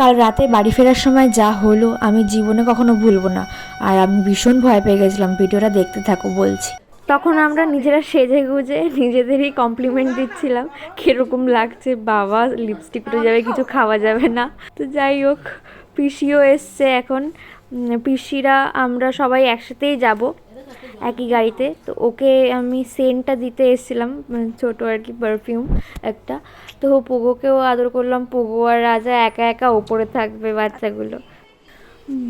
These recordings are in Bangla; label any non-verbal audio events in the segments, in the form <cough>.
কাল রাতে বাড়ি ফেরার সময় যা হলো আমি জীবনে কখনো ভুলবো না। আর আমি ভীষণ ভয় পেয়ে গেছিলাম, ভিডিওটা দেখতে থাকো, বলছি। তখন আমরা নিজেরা সেজে গুজে নিজেদেরই কমপ্লিমেন্ট দিচ্ছিলাম, কীরকম লাগছে, বাবা লিপস্টিক উঠে যাবে, কিছু খাওয়া যাবে না। তো যাই হোক, পিসিও এসছে এখন। পিসিরা, আমরা সবাই একসাথেই যাব। একই গাড়িতে। তো ওকে আমি সেন্টটা দিতে এসেছিলাম ছোটো আর কি পারফিউম একটা। তো পোগোকেও আদর করলাম। পোগো আর রাজা একা একা ওপরে থাকবে বাচ্চাগুলো।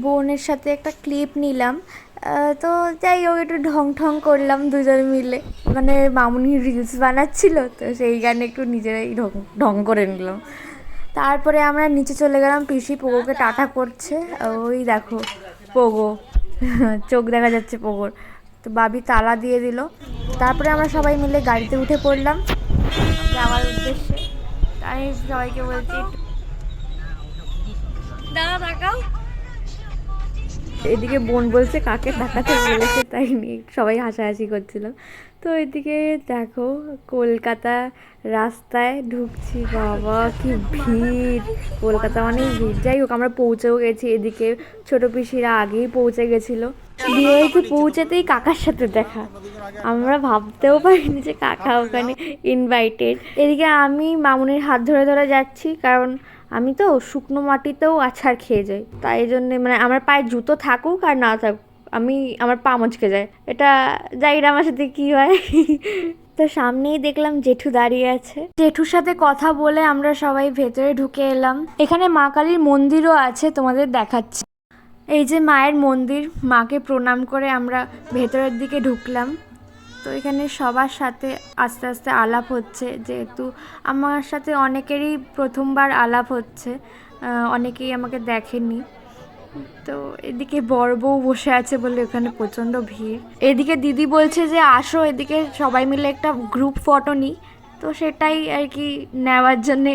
বোনের সাথে একটা ক্লিপ নিলাম। তো যাই হোক, একটু ঢং ঢং করলাম দুজন মিলে। মানে মামুনি রিলস বানাচ্ছিল, তো সেই গানে একটু নিজেরাই ঢং ঢং করে নিলাম। তারপরে আমরা নিচে চলে গেলাম। পিসি পোগোকে টাটা করছে। ওই দেখো, পোগো। <laughs> চোখ দেখা যাচ্ছে পোগোর। তো বাবি তালা দিয়ে দিল। তারপরে আমরা সবাই মিলে গাড়িতে উঠে পড়লাম। যাওয়ার উদ্দেশ্যে। তাই সবাইকে বলছি এদিকে বোন বলছে কাকে টাকাতে বলেছে? তাই নিয়ে সবাই হাসাহাসি করছিলাম তো এদিকে দেখো কলকাতা রাস্তায় ঢুকছি। বাবা কি ভিড়। কলকাতা অনেক ভিড়। যাই হোক আমরা পৌঁছেও গেছি। এদিকে ছোট পিসিরা আগেই পৌঁছে গেছিল। বাড়িতে পৌঁছাতেই কাকার সাথে দেখা। আমরা ভাবতেও পারিনি যে কাকা ওখানে ইনভাইটেড এদিকে আমি মামুনির হাত ধরে ধরে যাচ্ছি, কারণ আমি তো শুকনো মাটিতেও আছাড় খেয়ে যাই। তাই জন্যে মানে আমার পায়ে জুতো থাকুক আর না থাকুক, আমি আমার পা মচকে যায়। এটা যাই না আমার সাথে কী হয়। তো সামনেই দেখলাম জেঠু দাঁড়িয়ে আছে। জেঠুর সাথে কথা বলে আমরা সবাই ভেতরে ঢুকে এলাম। এখানে মা কালীর মন্দিরও আছে, তোমাদের দেখাচ্ছি। এই যে মায়ের মন্দির, মাকে প্রণাম করে আমরা ভেতরের দিকে ঢুকলাম। তো এখানে সবার সাথে আস্তে আস্তে আলাপ হচ্ছে, যেহেতু আমার সাথে অনেকেরই প্রথমবার আলাপ হচ্ছে অনেকেই আমাকে দেখেনি। তো এদিকে বড় বউ বসে আছে বলে ওখানে প্রচণ্ড ভিড়। এদিকে দিদি বলছে যে, আসো এদিকে সবাই মিলে একটা গ্রুপ ফটো নিই। তো সেটাই আর কি নেওয়ার জন্যে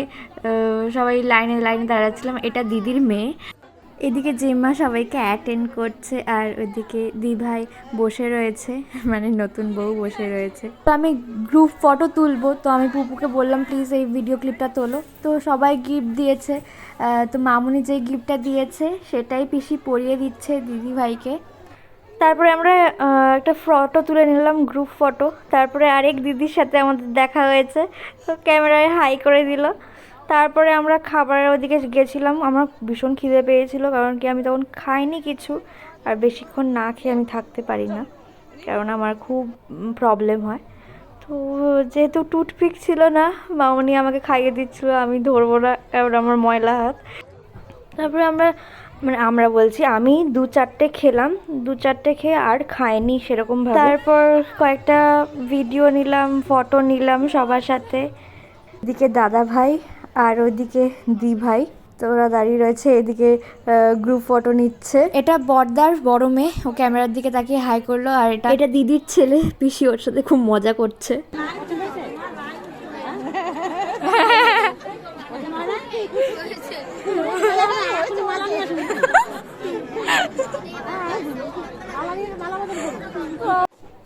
সবাই লাইনে লাইনে দাঁড়াচ্ছিলাম। এটা দিদির মেয়ে। এদিকে জিম্মা সবাইকে অ্যাটেন্ড করছে আর ওইদিকে দিভাই বসে রয়েছে মানে নতুন বউ বসে রয়েছে। তো আমি গ্রুপ ফটো তুলবো, তো আমি পুপুকে বললাম প্লিজ এই ভিডিও ক্লিপটা তোলো। তো সবাই গিফট দিয়েছে তো মামুনি যে গিফটটা দিয়েছে, সেটাই পিসি পরিয়ে দিচ্ছে দিদি ভাইকে। তারপরে আমরা একটা ফটো তুলে নিলাম গ্রুপ ফটো তারপরে আরেক দিদির সাথে আমাদের দেখা হয়েছে। তো ক্যামেরায় হাই করে দিল। তারপরে আমরা খাবারের ওদিকে গেছিলাম, আমার ভীষণ খিদে পেয়েছিল, কারণ কি আমি তখন খাইনি কিছু, আর বেশিক্ষণ না খেয়ে আমি থাকতে পারি না, কারণ আমার খুব প্রবলেম হয়। তো যেহেতু টুথপিক ছিল না, মামনি আমাকে খাইয়ে দিচ্ছিল, আমি ধরবো না, কারণ আমার ময়লা হাত। তারপরে আমরা মানে আমরা বলছি, আমি দু চারটে খেলাম, দু চারটে খেয়ে আর খাইনি সেরকম তারপর কয়েকটা ভিডিও নিলাম ফটো নিলাম সবার সাথে। এদিকে দাদা ভাই আর ওইদিকে দি ভাই তো ওরা দাঁড়িয়ে রয়েছে এদিকে গ্রুপ ফটো নিচ্ছে। এটা বর্দার বড় মেয়ে ও ক্যামেরার দিকে তাকিয়ে হাই করল আর এটা এটা দিদির ছেলে পিসি ওর সাথে খুব মজা করছে।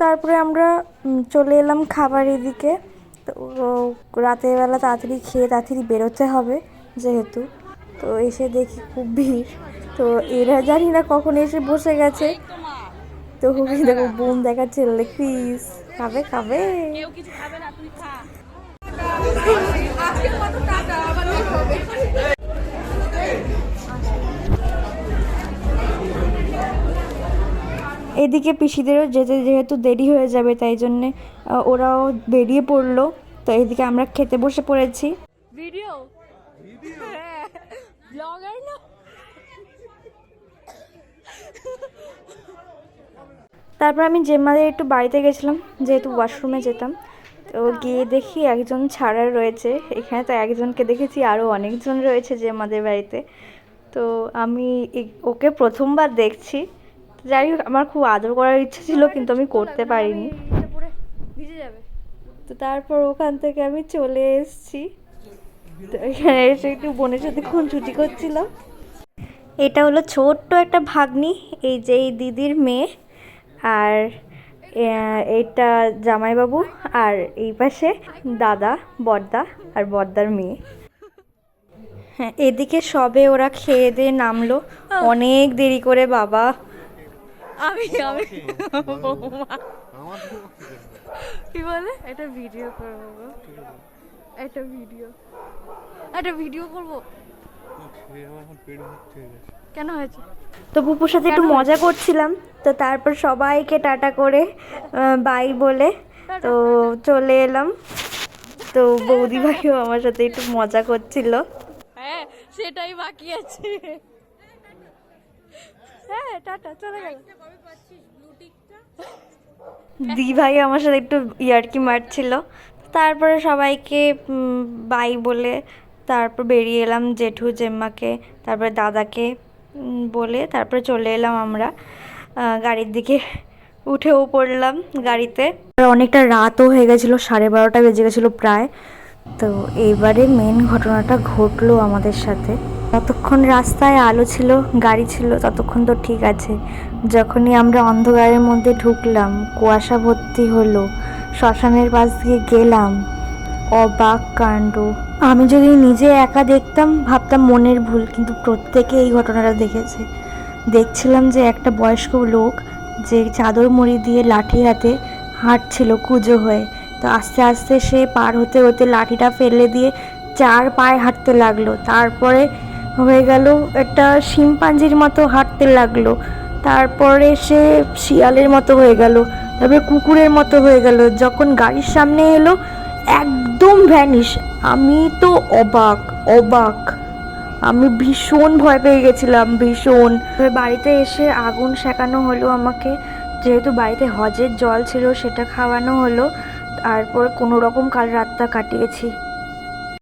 তারপরে আমরা চলে এলাম খাবার এদিকে তো রাতের বেলা তাড়াতাড়ি খেয়ে তাড়াতাড়ি বেরোতে হবে যেহেতু। তো এসে দেখি খুব ভিড়। তো এরা জানি না কখন এসে বসে গেছে। তো হুবি দেখো, বোন দেখাচ্ছে লেগ পিস খাবে খাবে। এদিকে পিসিদেরও যেতে যেহেতু দেরি হয়ে যাবে তাই জন্যে ওরাও বেরিয়ে পড়ল। তো এদিকে আমরা খেতে বসে পড়েছি। ভিডিও? ব্লগার না? তারপর আমি জেম্মাদের একটু বাড়িতে গেছিলাম যেহেতু ওয়াশরুমে যেতাম। তো গিয়ে দেখি একজন ছাড়া রয়েছে। এখানে তো একজনকে দেখেছি আরও অনেকজন রয়েছে জেম্মাদের বাড়িতে। তো আমি ওকে প্রথমবার দেখছি। যাই হোক আমার খুব আদর করার ইচ্ছে ছিল কিন্তু আমি করতে পারিনি। ভিজে যাবে। তো তারপর ওখান থেকে আমি চলে এসেছি। তো এখানে এসে একটু বোনের সাথে খুনছুটি করছিলাম। এটা হলো ছোট্ট একটা ভাগ্নি এই যে এই দিদির মেয়ে আর এটা জামাইবাবু আর এই পাশে দাদা বড়দা আর বড়দার মেয়ে। হ্যাঁ এদিকে সবে ওরা খেয়ে দিয়ে নামলো। অনেক দেরি করে বাবা আমি আমি। কি বলে? এটা ভিডিও করব একটা ভিডিও একটা ভিডিও করব। কেন হয়েছে? তো পুপুর সাথে একটু মজা করছিলাম তো তারপর সবাইকে টাটা করে বাই বলে তো চলে এলাম। তো বৌদি ভাইও আমার সাথে একটু মজা করছিল। হ্যাঁ সেটাই বাকি আছে। হ্যাঁ টাটা চলে গেল। দি ভাই আমার সাথে একটু ইয়ার্কি মারছিল। তারপরে সবাইকে বাই বলে তারপর বেরিয়ে এলাম জেঠু জেম্মাকে তারপরে দাদাকে বলে তারপরে চলে এলাম আমরা। গাড়ির দিকে উঠেও পড়লাম গাড়িতে। আর অনেকটা রাতও হয়ে গেছিল সাড়ে বারোটা বেজে গেছিল প্রায়। তো এবারে মেন ঘটনাটা ঘটলো আমাদের সাথে। যতক্ষণ রাস্তায় আলো ছিল, গাড়ি ছিল, ততক্ষণ তো ঠিক আছে। যখনই আমরা অন্ধকারের মধ্যে ঢুকলাম, কুয়াশা ভর্তি হলো, শ্মশানের পাশ দিয়ে গেলাম। অবাক কাণ্ড। আমি যদি নিজে একা দেখতাম, ভাবতাম মনের ভুল, কিন্তু প্রত্যেকে এই ঘটনাটা দেখেছে। দেখছিলাম যে একটা বয়স্ক লোক, যে চাদর মুড়ি দিয়ে লাঠি হাতে হাঁটছিল কুজো হয়ে। তো আস্তে আস্তে সে পার হতে হতে লাঠিটা ফেলে দিয়ে চার পায়ে হাঁটতে লাগল। তারপরে হয়ে গেল। একটা শিম্পাঞ্জির মতো হাঁটতে লাগল। তারপরে সে শিয়ালের মতো হয়ে গেল তারপরে কুকুরের মতো হয়ে গেল। যখন গাড়ির সামনে এলো, একদম ভ্যানিশ। আমি তো অবাক অবাক। আমি ভীষণ ভয় পেয়ে গেছিলাম, ভীষণ। বাড়িতে এসে আগুন শেখানো হলো আমাকে। যেহেতু বাড়িতে হজের জল ছিল, সেটা খাওয়ানো হলো। তারপর কোনো রকম কাল রাতটা কাটিয়েছি।